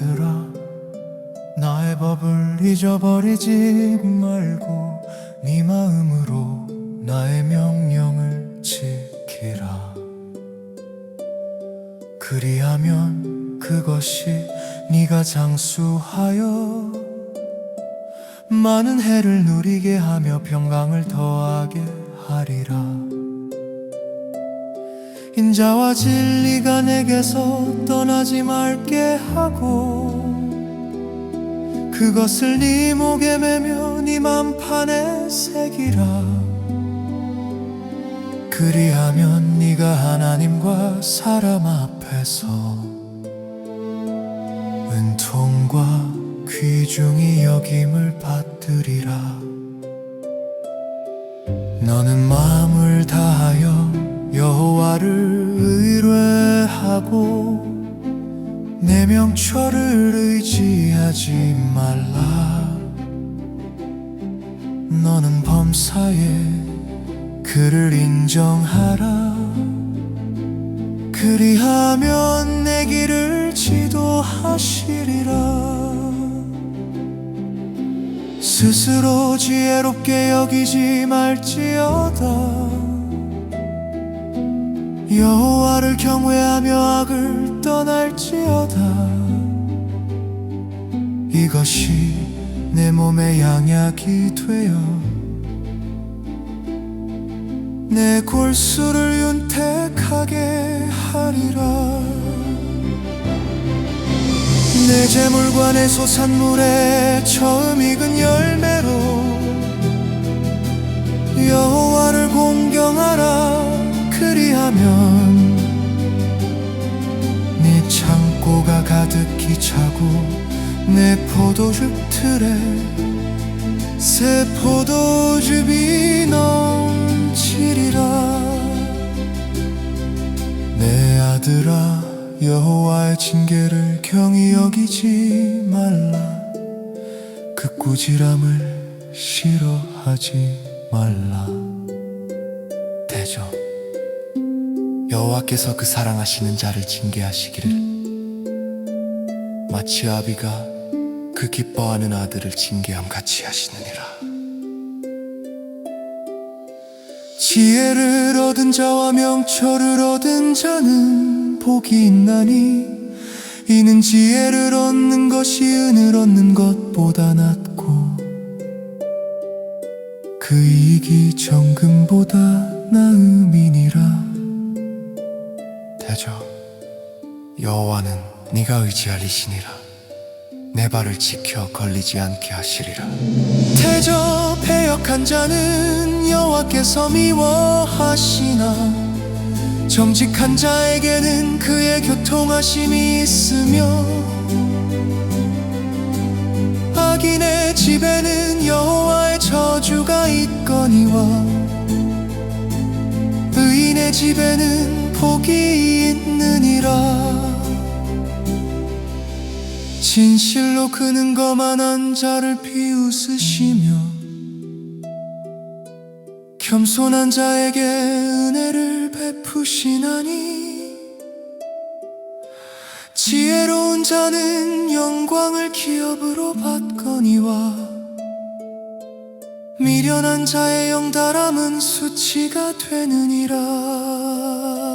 얘들아 나의 법을 잊어버리지 말고 네 마음으로 나의 명령을 지키라. 그리하면 그것이 네가 장수하여 많은 해를 누리게 하며 평강을 더하게 하리라. 인자와 진리가 내게서 떠나지 말게 하고 그것을 네 목에 매며 네 맘판에 새기라. 그리하면 네가 하나님과 사람 앞에서 은총과 귀중히 여김을 받으리라. 너는 마음을 여호와를 의뢰하고 내 명철을 의지하지 말라. 너는 범사에 그를 인정하라. 그리하면 내 길을 지도하시리라. 스스로 지혜롭게 여기지 말지어다 여호와를 경외하며 악을 떠날지어다. 이것이 내 몸의 양약이 되어 내 골수를 윤택하게 하리라. 내 재물과 내 소산물에 처음 익은 열매로 여호와를 차고 내 포도즙 틀에 새 포도즙이 넘치리라. 내 아들아 여호와의 징계를 경히 여기지 말라. 그 꾸지람을 싫어하지 말라. 대저 여호와께서 그 사랑하시는 자를 징계하시기를 마치 아비가 그 기뻐하는 아들을 징계함 같이 하시느니라. 지혜를 얻은 자와 명철을 얻은 자는 복이 있나니 이는 지혜를 얻는 것이 은을 얻는 것보다 낫고 그 이익이 정금보다 나음 네가 의지할 이시니라. 내 발을 지켜 걸리지 않게 하시리라. 태저 패역한 자는 여호와께서 미워하시나? 정직한 자에게는 그의 교통하심이 있으며? 악인의 집에는 여호와의 저주가 있거니와? 의인의 집에는 복이 있느니라 진실로 그는 거만한 자를 비웃으시며 겸손한 자에게 은혜를 베푸시나니 지혜로운 자는 영광을 기업으로 받거니와 미련한 자의 영달함은 수치가 되느니라